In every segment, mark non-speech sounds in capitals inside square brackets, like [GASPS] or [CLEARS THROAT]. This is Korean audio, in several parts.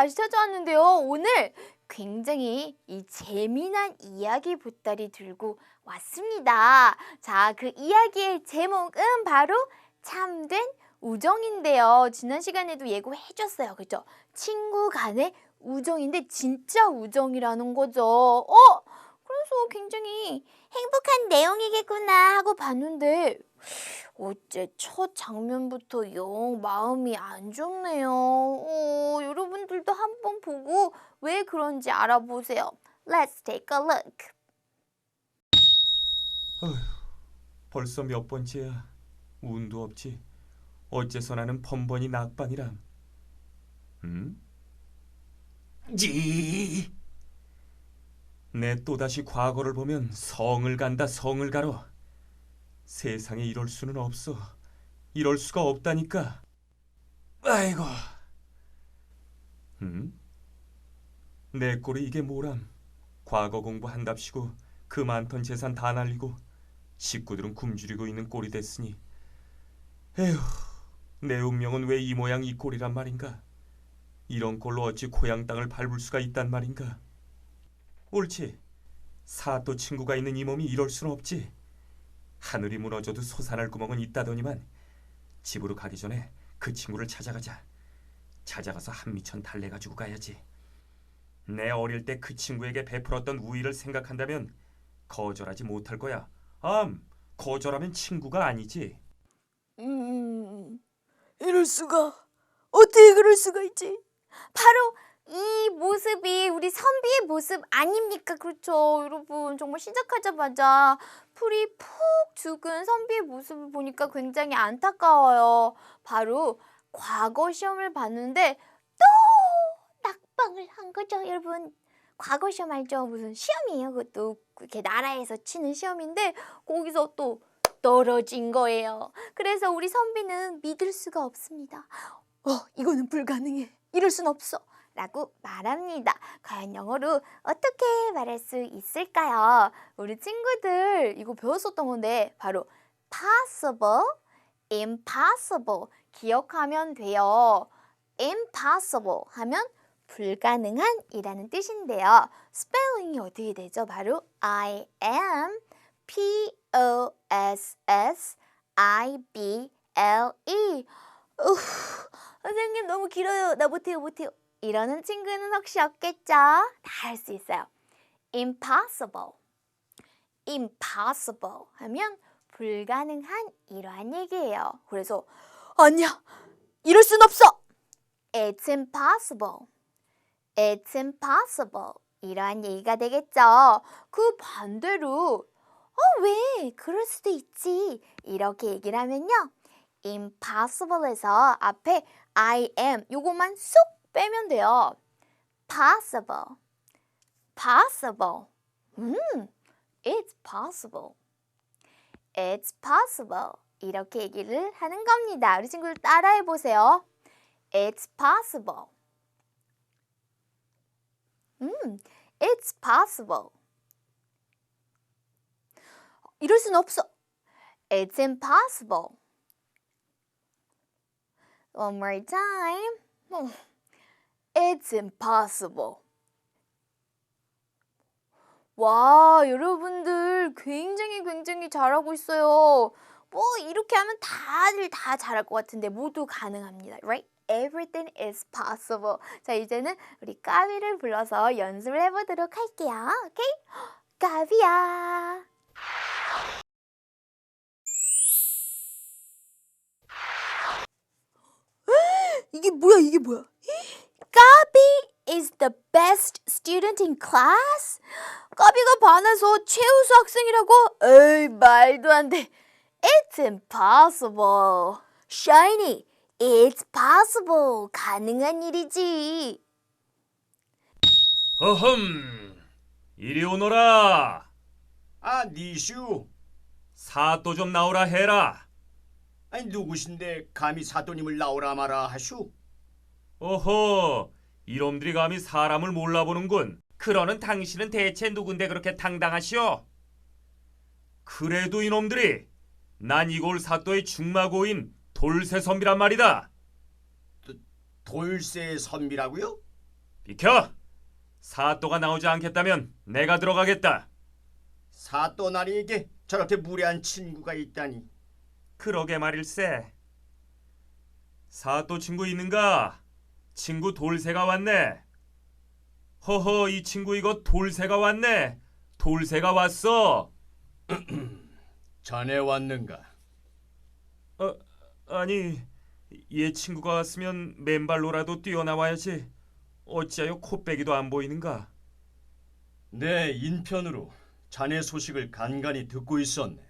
다시 찾아왔는데요. 오늘 굉장히 이 재미난 이야기 보따리 들고 왔습니다. 자 그 이야기의 제목은 바로 참된 우정인데요. 지난 시간에도 예고해줬어요. 그죠? 친구 간의 우정인데 진짜 우정이라는 거죠. 어? 그래서 굉장히 행복한 내용이겠구나 하고 봤는데 어째 첫 장면부터 영 마음이 안 좋네요. 어, 여러분들도 한번 보고 왜 그런지 알아보세요. Let's take a look. 벌써 몇 번째야. 운도 없지. 어째서 나는 번번이 낙방이람. 음? 지. 내 또다시 과거를 보면 성을 간다 성을 가러. 세상에 이럴 수는 없어. 이럴 수가 없다니까. 아이고. 음? 내 꼴이 이게 뭐람? 과거 공부한답시고 그 많던 재산 다 날리고 식구들은 굶주리고 있는 꼴이 됐으니 에휴 내 운명은 왜 이 모양 이 꼴이란 말인가 이런 꼴로 어찌 고향 땅을 밟을 수가 있단 말인가 옳지 사또 친구가 있는 이 몸이 이럴 순 없지 하늘이 무너져도 솟아날 구멍은 있다더니만 집으로 가기 전에 그 친구를 찾아가자 찾아가서 한미천 달래가지고 가야지 내 어릴 때 그 친구에게 베풀었던 우위를 생각한다면 거절하지 못할 거야. 암, 거절하면 친구가 아니지. 음, 이럴 수가. 어떻게 그럴 수가 있지? 바로 이 모습이 우리 선비의 모습 아닙니까? 그렇죠. 여러분, 정말 시작하자마자 풀이 푹 죽은 선비의 모습을 보니까 굉장히 안타까워요. 바로 과거 시험을 봤는데 또 낙방을 한 거죠, 여러분. 과거 시험 알죠? 무슨 시험이에요, 그것도. 이렇게 나라에서 치는 시험인데 거기서 또 떨어진 거예요. 그래서 우리 선비는 믿을 수가 없습니다. 어, 이거는 불가능해. 이럴 순 없어. 라고 말합니다. 과연 영어로 어떻게 말할 수 있을까요? 우리 친구들 이거 배웠었던 건데 바로 possible, impossible 기억하면 돼요. impossible 하면 불가능한 이라는 뜻인데요. 스펠링이 어떻게 되죠? 바로 I am P O S S I B L E. 우, 선생님 너무 길어요. 나 못해요, 못해요. 이러는 친구는 혹시 없겠죠? 다 할 수 있어요. Impossible. Impossible 하면 불가능한 이러한 얘기예요. 그래서 아니야, 이럴 순 없어. It's impossible. It's impossible. 이러한 얘기가 되겠죠. 그 반대로 어, 왜? 그럴 수도 있지. 이렇게 얘기를 하면요. impossible에서 앞에 I am 요것만 쏙 빼면 돼요. possible. possible. 음, it's possible. it's possible. 이렇게 얘기를 하는 겁니다. 우리 친구들 따라해 보세요. it's possible. 음, it's possible. 이럴 순 없어. It's impossible. One more time. 어, It's impossible. 와, 여러분들 굉장히 굉장히 잘하고 있어요. 뭐 이렇게 하면 다들 다 잘할 것 같은데 모두 가능합니다. Right? Everything is possible. 자, 이제는 우리 까비를 불러서 연습을 해보도록 할게요. 오케이? 까비야. [GASPS] 이게 뭐야? 이게 뭐야? Is the best student in class? 까비가 반에서 최우수 학생이라고? 에이, 말도 안 돼. It's impossible. Shiny, it's possible. 가능한 일이지. 어흠, 이리 오너라. 아, 니슈. 사또 좀 나오라 해라. 아니 누구신데 감히 사또님을 나오라 마라 하슈? 어허, 이놈들이 감히 사람을 몰라보는군. 그러는 당신은 대체 누군데 그렇게 당당하시오? 그래도 이놈들이 난 이골 사또의 중마고인 돌쇠 선비란 말이다. 돌쇠 선비라고요? 비켜! 사또가 나오지 않겠다면 내가 들어가겠다. 사또 나리에게 저렇게 무례한 친구가 있다니. 그러게 말일세. 사또 친구 있는가? 친구 돌쇠가 왔네. 허허 이 친구 이거 돌쇠가 왔네. 돌쇠가 왔어. [CLEARS THROAT] 자네 왔는가? 어 아니 얘 친구가 왔으면 맨발로라도 뛰어나와야지. 어찌하여 코빼기도 안 보이는가? 내 인편으로 자네 소식을 간간히 듣고 있었네.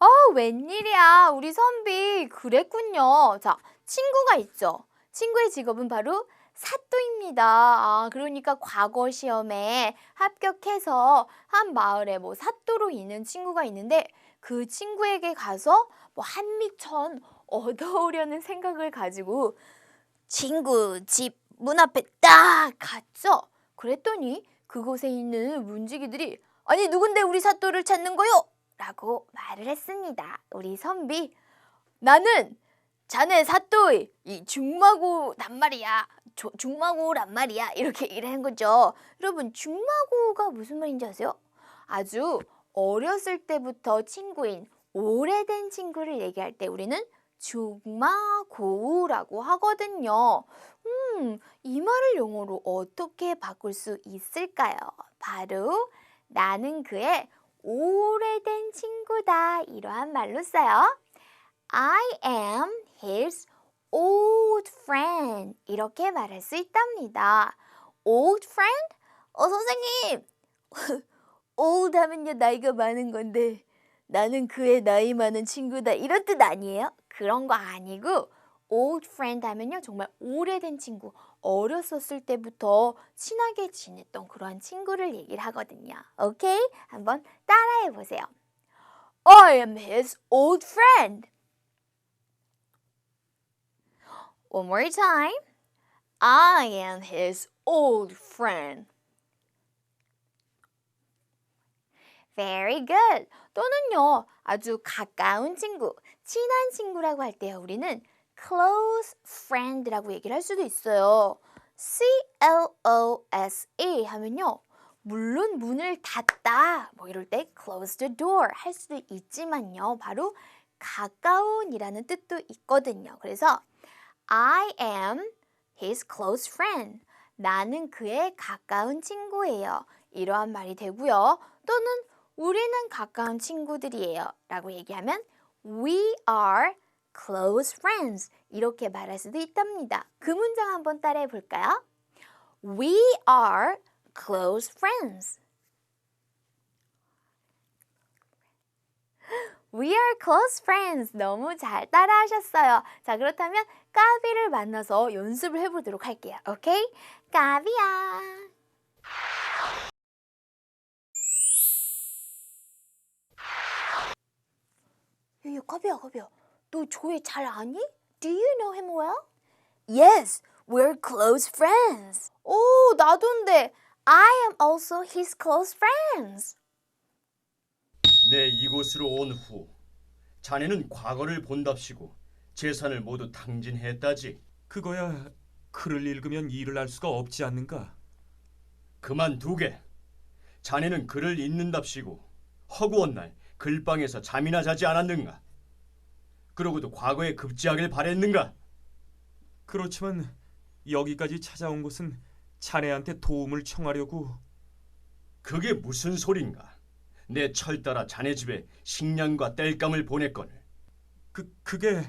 어, 웬일이야. 우리 선비. 그랬군요. 자, 친구가 있죠. 친구의 직업은 바로 사또입니다. 아, 그러니까 과거 시험에 합격해서 한 마을에 뭐 사또로 있는 친구가 있는데 그 친구에게 가서 뭐 한미천 얻어오려는 생각을 가지고 친구 집 문 앞에 딱 갔죠. 그랬더니 그곳에 있는 문지기들이 아니 누군데 우리 사또를 찾는 거요? 라고 말을 했습니다. 우리 선비 나는 자네 사또의 이 중마고란 말이야. 조- 중마고란 말이야. 이렇게 얘기를 한 거죠. 여러분 중마고가 무슨 말인지 아세요? 아주 어렸을 때부터 친구인 오래된 친구를 얘기할 때 우리는 중마고라고 하거든요. 음, 이 말을 영어로 어떻게 바꿀 수 있을까요? 바로 나는 그의 오래된 친구다. 이러한 말로 써요. I am his old friend. 이렇게 말할 수 있답니다. old friend? 어, 선생님. [LAUGHS] old 하면요, 나이가 많은 건데, 나는 그의 나이 많은 친구다. 이런 뜻 아니에요? 그런 거 아니고, old friend 하면요, 정말 오래된 친구. 어렸었을 때부터 친하게 지냈던 그러한 친구를 얘기를 하거든요. 오케이? 한번 따라해 보세요. I am his old friend. One more time. I am his old friend. Very good. 또는요, 아주 가까운 친구, 친한 친구라고 할 때요, 우리는 close friend라고 얘기를 할 수도 있어요. C-L-O-S-E 하면요, 물론 문을 닫다, 뭐 이럴 때 close the door 할 수도 있지만요, 바로 가까운이라는 뜻도 있거든요. 그래서 I am his close friend. 나는 그의 가까운 친구예요. 이러한 말이 되고요. 또는 우리는 가까운 친구들이에요. 라고 얘기하면 we are close friends. 이렇게 말할 수도 있답니다. 그 문장 한번 따라해 볼까요? We are close friends. We are close friends. 너무 잘 따라하셨어요. 자, 그렇다면 까비를 만나서 연습을 해보도록 할게요. 오케이? 까비야. 야, 야, 까비야, 까비야. 너 조이 잘 아니? Do you know him well? Yes, we're close friends. 오, 나도인데. I am also his close friends. 내 이곳으로 온 후 자네는 과거를 본답시고 재산을 모두 탕진했다지. 그거야 글을 읽으면 일을 할 수가 없지 않는가? 그만두게. 자네는 글을 읽는답시고 허구한 날 글방에서 잠이나 자지 않았는가? 그러고도 과거에 급제하길 바랬는가? 그렇지만 여기까지 찾아온 것은 자네한테 도움을 청하려고 그게 무슨 소린가? 내 철 따라 자네 집에 식량과 땔감을 보냈거늘. 그 그게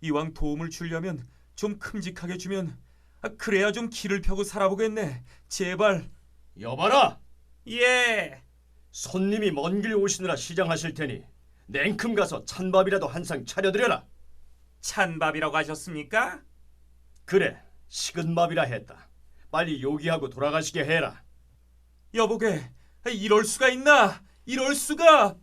이왕 도움을 주려면 좀 큼직하게 주면 아, 그래야 좀 길을 펴고 살아보겠네. 제발. 여봐라! 예. 손님이 먼 길 오시느라 시장하실 테니 냉큼 가서 찬밥이라도 한 상 차려드려라. 찬밥이라고 하셨습니까? 그래, 식은 밥이라 했다. 빨리 요기하고 돌아가시게 해라. 여보게 이럴 수가 있나? 이럴 수가?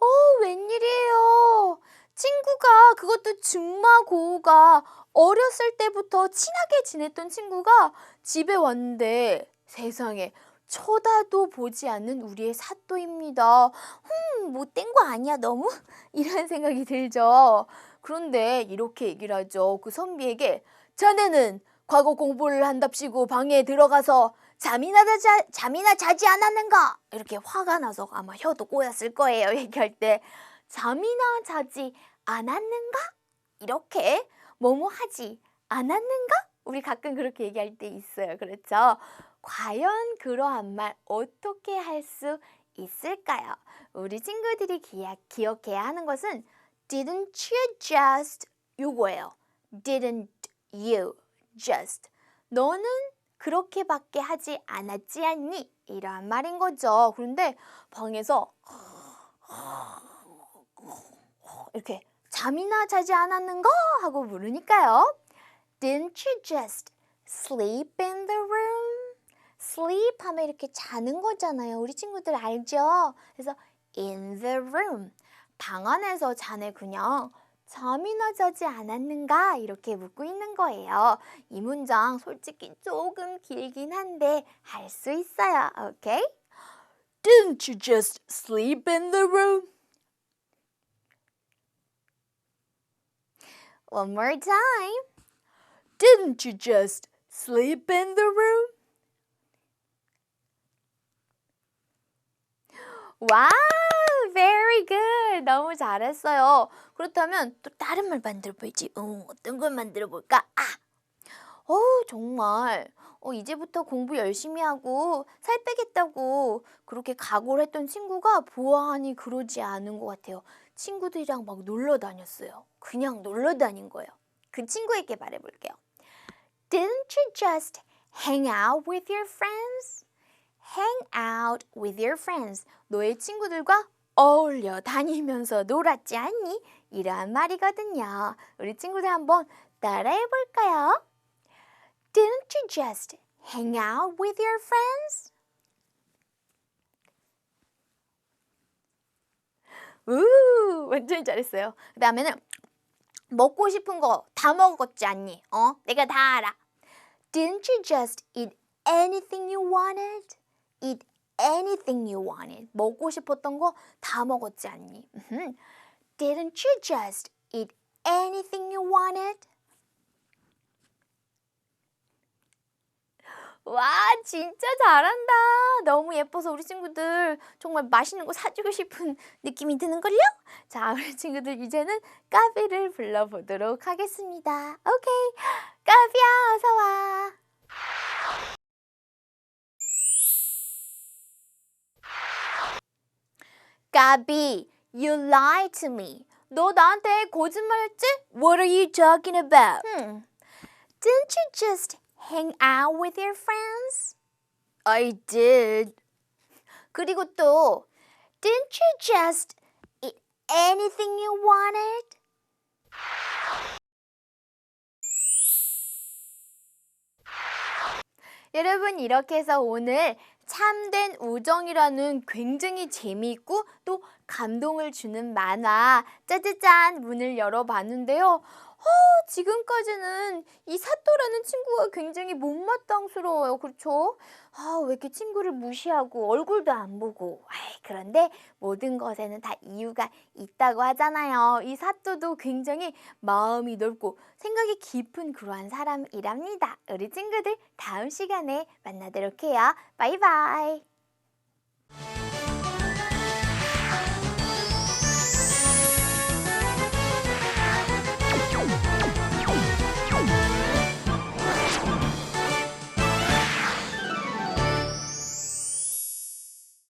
어, 웬일이에요. 친구가 그것도 중마고우가 어렸을 때부터 친하게 지냈던 친구가 집에 왔는데 세상에 쳐다도 보지 않는 우리의 사또입니다. 흠, 못된 거 아니야, 너무? [LAUGHS] 이런 생각이 들죠. 그런데 이렇게 얘기를 하죠. 그 선비에게 자네는 과거 공부를 한답시고 방에 들어가서 잠이나 자지, 잠이나 자지 않았는가? 이렇게 화가 나서 아마 혀도 꼬였을 거예요. [LAUGHS] 얘기할 때 잠이나 자지 않았는가? 이렇게 뭐뭐 하지 않았는가? 우리 가끔 그렇게 얘기할 때 있어요. 그렇죠? 과연 그러한 말 어떻게 할 수 있을까요? 우리 친구들이 기야, 기억해야 하는 것은 didn't you just 요거예요. didn't you just 너는 그렇게밖에 하지 않았지 않니? 이러한 말인 거죠. 그런데 방에서 이렇게 잠이나 자지 않았는가 하고 물으니까요. Didn't you just sleep in the room? sleep 하면 이렇게 자는 거잖아요. 우리 친구들 알죠? 그래서 in the room 방 안에서 자네 그냥 잠이나 자지 않았는가 이렇게 묻고 있는 거예요. 이 문장 솔직히 조금 길긴 한데 할 수 있어요. 오케이? Didn't you just sleep in the room? One more time. Didn't you just sleep in the room? 와우, very good. 너무 잘했어요. 그렇다면 또 다른 말 만들어 볼지. 어, 어떤 걸 만들어 볼까? 아, 어우 정말. 어, 이제부터 공부 열심히 하고 살 빼겠다고 그렇게 각오를 했던 친구가 보아하니 그러지 않은 것 같아요. 친구들이랑 막 놀러 다녔어요. 그냥 놀러 다닌 거예요. 그 친구에게 말해볼게요. Didn't you just hang out with your friends? Hang out with your friends. 너의 친구들과 어울려 다니면서 놀았지 않니? 이러한 말이거든요. 우리 친구들 한번 따라해 볼까요? Didn't you just hang out with your friends? 우, 완전 잘했어요. 그 다음에는 먹고 싶은 거 다 먹었지 않니? 어? 내가 다 알아. Didn't you just eat anything you wanted? Eat anything you wanted. 먹고 싶었던 거 다 먹었지 않니? Didn't you just eat anything you wanted? 와, 진짜 잘한다. 너무 예뻐서 우리 친구들 정말 맛있는 거 사주고 싶은 느낌이 드는걸요? 자, 우리 친구들 이제는 까비를 불러보도록 하겠습니다. 오케이. 까비야, 까비, you lied to me. 너 나한테 거짓말했지? What are you talking about? Hmm. Didn't you just hang out with your friends? I did. 그리고 또 Didn't you just eat anything you wanted? 여러분 이렇게 해서 오늘 참된 우정이라는 굉장히 재미있고 또 감동을 주는 만화 짜자잔 문을 열어봤는데요. 어, 지금까지는 이 사또라는 친구가 굉장히 못마땅스러워요. 그렇죠? 아, 왜 이렇게 친구를 무시하고 얼굴도 안 보고. 아이, 그런데 모든 것에는 다 이유가 있다고 하잖아요. 이 사또도 굉장히 마음이 넓고 생각이 깊은 그러한 사람이랍니다. 우리 친구들 다음 시간에 만나도록 해요. 바이바이.